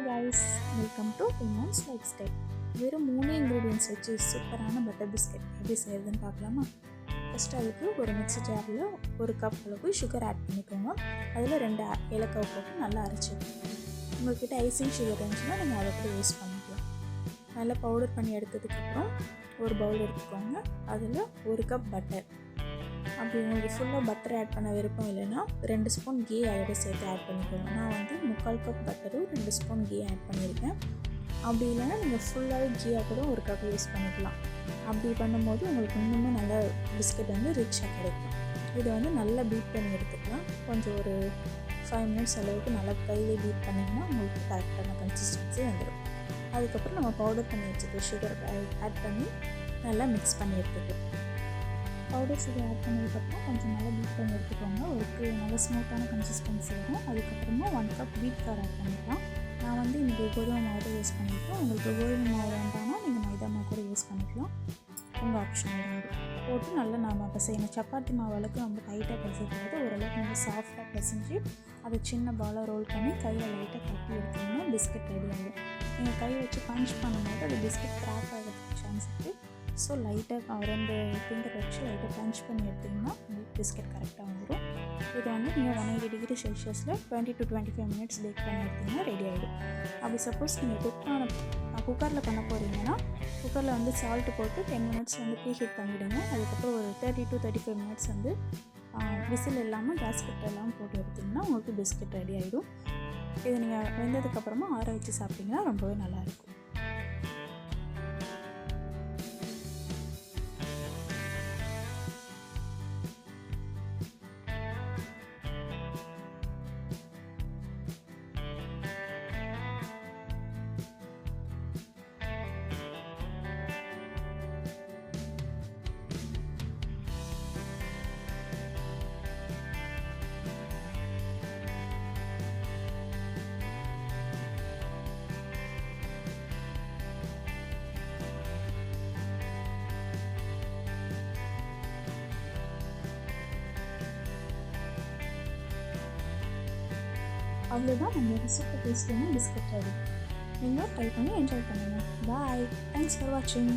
Hi guys welcome to women's life style வெறும் மூணு ingredients வச்சு சூப்பரான பட்டர் பிஸ்கட் எப்படி செய்யறதுன்னு பார்க்கலாமா? ஃபஸ்ட்டு அதுக்கு ஒரு மிக்ஸி ஜாரில் ஒரு கப் அளவுக்கு சுகர் ஆட் பண்ணிக்கோங்க. அதில் ரெண்டு ஏலக்காய் போட்டு நல்லா அரைச்சி உங்கள்கிட்ட ஐசிங் சுகர் இருந்துச்சுன்னா நீங்கள் அதை கூட யூஸ் பண்ணிக்கலாம். நல்லா பவுடர் பண்ணி எடுத்ததுக்கப்புறம் ஒரு பவுல் எடுத்துக்கோங்க. அதில் ஒரு கப் பட்டர் அப்படி உங்களுக்கு ஃபுல்லாக பட்டர் ஆட் பண்ண விருப்பம் இல்லைன்னா ரெண்டு ஸ்பூன் கீ அதோட சேர்த்து ஆட் பண்ணிக்கோங்க. நான் வந்து முக்கால் கப் பட்டரும் ரெண்டு ஸ்பூன் கீ ஆட் பண்ணியிருக்கேன். அப்படி இல்லைன்னா நீங்கள் ஃபுல்லாகவே கீயாக கூட ஒரு கப் யூஸ் பண்ணிக்கலாம். அப்படி பண்ணும்போது உங்களுக்கு இன்னுமே நல்ல பிஸ்கட் வந்து ரிச்சாக கிடைக்கும். இதை வந்து நல்லா பீட் பண்ணி எடுத்துக்கலாம். கொஞ்சம் ஒரு ஃபைவ் மினிட்ஸ் அளவுக்கு நல்லா கையிலே பீட் பண்ணிங்கன்னா உங்களுக்கு கரெக்டான கன்சிஸ்டன்சி வந்துடும் அதுக்கப்புறம் நம்ம பவுடர் பண்ணி வச்சுருக்க சுகர் ஆட் பண்ணி நல்லா மிக்ஸ் பண்ணி எடுத்துக்கலாம். பவுடர் சுகர் ஆட் பண்ணதுக்கப்புறம் கொஞ்சம் நல்லா பீட் பண்ணி எடுத்துக்கோங்க. ஒரு நல்ல ஸ்மூத்தான கன்சிஸ்டன்சி வரும். அதுக்கப்புறமா ஒன் கப் வீட் கார் ஆட் பண்ணிக்கலாம். நான் வந்து இன்றைக்கி கோதுமை மாவு தான் யூஸ் பண்ணியிருக்கேன் உங்களுக்கு கோதுமை மாவு வேண்டாம்னா நீங்கள் மைதா மாவு கூட யூஸ் பண்ணிக்கலாம். உங்கள் ஆப்ஷன் போட்டு நல்லா நாம் செய்யணும் சப்பாத்தி மாவு அளவுக்கு நம்ம டைட்டாக பிசைக்கிறது ஓரளவுக்கு நல்லா சாஃப்டாக பிசைஞ்சு அதை சின்ன பாலாக ரோல் பண்ணி கையில் லைட்டாக கட்டி எடுத்தோம்னா பிஸ்கட் ரெடி ஆகும் நீங்கள் கை வச்சு பஞ்ச் பண்ணும்போது அது பிஸ்கட் கிராக் ஆகிறதுக்கு சான்ஸ் இருக்குது ஸோ லைட்டாக ரெண்டு ஃபிங்கர் வச்சு லைட்டாக பஞ்ச் பண்ணி எடுத்திங்கன்னா உங்களுக்கு பிஸ்கட் கரெக்டாக வந்துடும் இது வந்து நீங்கள் ஒன் எயிட்டி டிகிரி செல்சியஸில் twenty to twenty five minutes bake பண்ணி எடுத்திங்கன்னா ரெடி ஆகிடும் அப்படி சப்போஸ் நீங்கள் குக் பண்ண குக்கரில் பண்ண போகிறீங்கன்னா குக்கரில் வந்து சால்ட்டு போட்டு டென் மினிட்ஸ் வந்து ப்ரீ ஹீட் பண்ணிவிடுங்க அதுக்கப்புறம் ஒரு thirty to thirty five minutes வந்து விசில் இல்லாமல் கேஸ் கட் எல்லாம் போட்டு எடுத்திங்கன்னா உங்களுக்கு பிஸ்கட் ரெடி ஆகிடும் இது நீங்கள் வெந்ததுக்கப்புறமா ஆற வச்சு சாப்பிட்டிங்கன்னா ரொம்பவே நல்லாயிருக்கும் அவ்வளோதான் நம்மளோட சூப்பர் டேஸ்டியான பிஸ்கட் ரெடி நீங்களும் ட்ரை பண்ணி என்ஜாய் பண்ணுங்கள் பாய் தேங்க்ஸ் ஃபார் வாட்சிங்